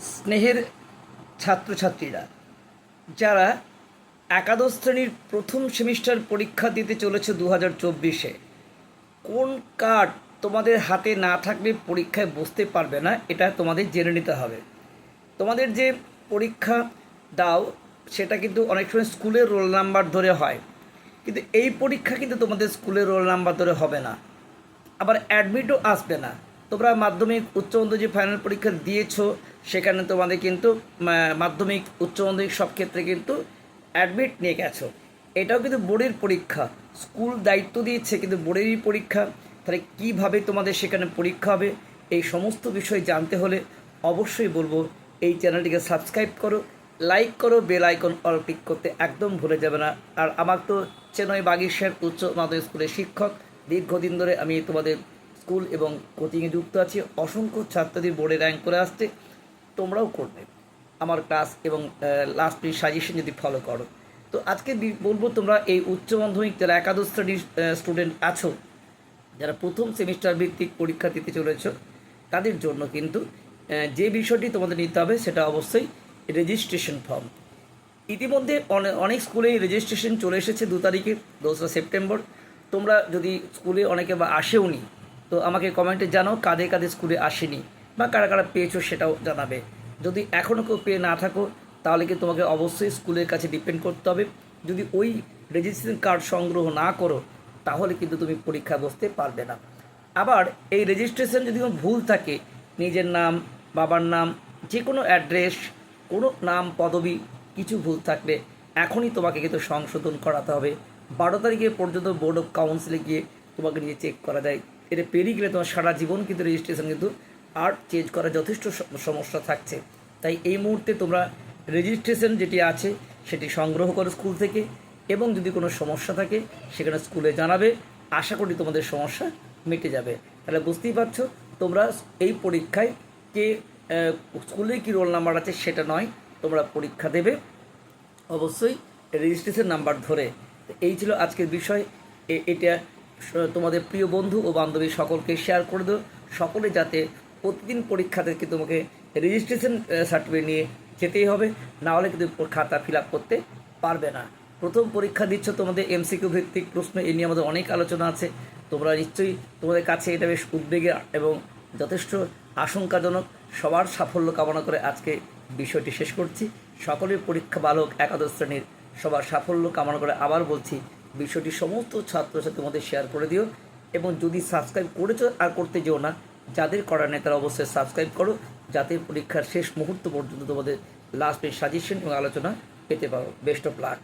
স্নেহের ছাত্রছাত্রীরা, যারা একাদশ শ্রেণির প্রথম সেমিস্টার পরীক্ষা দিতে চলেছে দু হাজার চব্বিশে, কোন কার্ড তোমাদের হাতে না থাকলে পরীক্ষায় বসতে পারবে না, এটা তোমাদের জেনে নিতে হবে। তোমাদের যে পরীক্ষা দাও, সেটা কিন্তু অনেক সময় স্কুলের রোল নাম্বার ধরে হয়, কিন্তু এই পরীক্ষা কিন্তু তোমাদের স্কুলের রোল নাম্বার ধরে হবে না। আবার অ্যাডমিটও আসবে না। তোমরা মাধ্যমিক, উচ্চ মাধ্যমিক ফাইনাল পরীক্ষা দিয়েছ, সেখানে তোমাদের কিন্তু মাধ্যমিক, উচ্চ মাধ্যমিক সব ক্ষেত্রে কিন্তু অ্যাডমিট নিয়ে গেছো। এটাও কিন্তু বোর্ডের পরীক্ষা। স্কুল দায়িত্ব দিয়েছে কিন্তু বোর্ডেরই পরীক্ষা। তাহলে কীভাবে তোমাদের সেখানে পরীক্ষা হবে, এই সমস্ত বিষয় জানতে হলে অবশ্যই বলব, এই চ্যানেলটিকে সাবস্ক্রাইব করো লাইক করো বেল আইকন অল ক্লিক করতে একদম ভুলে যাবে না। আর আমার তো চেনই বাগিরশার উচ্চ মাধ্যমিক স্কুলের শিক্ষক, দীর্ঘদিন ধরে আমি তোমাদের স্কুল এবং কোচিংয়ে যুক্ত আছি। অসংখ্য ছাত্রদের বোর্ডে র্যাঙ্ক করে আসছে তোমরাও করবে। আমার ক্লাস এবং লাস্ট সাজেশন যদি ফলো করো। তো আজকে বলব তোমরা এই উচ্চ মাধ্যমিক যারা একাদশ শ্রেণির স্টুডেন্ট আছো, যারা প্রথম সেমিস্টার ভিত্তিক পরীক্ষা দিতে চলেছ, তাদের জন্য কিন্তু যে বিষয়টি তোমাদের নিতে হবে সেটা অবশ্যই রেজিস্ট্রেশন ফর্ম ইতিমধ্যে অনেক স্কুলেই রেজিস্ট্রেশন চলে এসেছে দু তারিখে, দোসরা সেপ্টেম্বর। তোমরা যদি স্কুলে অনেকে বা আসেওনি তো আমাকে কমেন্টে জানাও কাদের কাদের স্কুলে আসেনি বা কারা কারা পেয়েছ সেটাও জানাবে। যদি এখনও কেউ পেয়ে না থাকো, তাহলে কি তোমাকে অবশ্যই স্কুলের কাছে ডিপেন্ড করতে হবে। যদি ওই রেজিস্ট্রেশন কার্ড সংগ্রহ না করো, তাহলে কিন্তু তুমি পরীক্ষা বসতে পারবে না। আবার এই রেজিস্ট্রেশন যদি কোনো ভুল থাকে, নিজের নাম, বাবার নাম যে কোনো অ্যাড্রেস কোনো নাম, পদবি, কিছু ভুল থাকলে এখনই তোমাকে কিন্তু সংশোধন করাতে হবে। বারো তারিখে পর্যন্ত বোর্ড অফ কাউন্সিলে গিয়ে তোমাকে নিয়ে চেক করা যায়। এটা পেরিয়ে গেলে তোমার সারা জীবন কিন্তু রেজিস্ট্রেশন কিন্তু আর চেঞ্জ করা যথেষ্ট সমস্যা থাকছে। তাই এই মুহূর্তে তোমরা রেজিস্ট্রেশন যেটি আছে, সেটি সংগ্রহ করো স্কুল থেকে এবং যদি কোনো সমস্যা থাকে, সেখানে স্কুলে জানাবে। আশা করি তোমাদের সমস্যা মিটে যাবে। তাহলে বুঝতেই পারছ, তোমরা এই পরীক্ষায় কে স্কুলে কি রোল নাম্বার আছে সেটা নয়, তোমরা পরীক্ষা দেবে। অবশ্যই রেজিস্ট্রেশন নাম্বার ধরে। এই ছিল আজকের বিষয়। এটা তোমাদের প্রিয় বন্ধু ও বান্ধবী সকলকে শেয়ার করে দিও। সকলে যাতে প্রতিদিন পরীক্ষা থেকে তোমাকে রেজিস্ট্রেশন সার্টিফিকেট নিয়ে যেতেই হবে। না হলে কিন্তু খাতা ফিল আপ করতে পারবে না। প্রথম পরীক্ষা দিচ্ছ তোমাদের এমসিকিউ ভিত্তিক প্রশ্ন, এ নিয়ে আমাদের অনেক আলোচনা আছে। তোমরা নিশ্চয়ই তোমাদের কাছে এটা বেশ উদ্বেগে এবং যথেষ্ট আশঙ্কাজনক। সবার সাফল্য কামনা করে আজকে বিষয়টি শেষ করছি। সকলের পরীক্ষা বালক একাদশ শ্রেণির সবার সাফল্য কামনা করে আবার বলছি বিষয়টি সমস্ত ছাত্রছাত্রীর মধ্যে শেয়ার করে দিও এবং যদি সাবস্ক্রাইব করেছ আর করতে যেও না, যাদের করা নেই তারা অবশ্যই সাবস্ক্রাইব করো, যাতে পরীক্ষার শেষ মুহূর্ত পর্যন্ত তোমাদের লাস্ট সাজেশন এবং আলোচনা পেতে পারো। Best of luck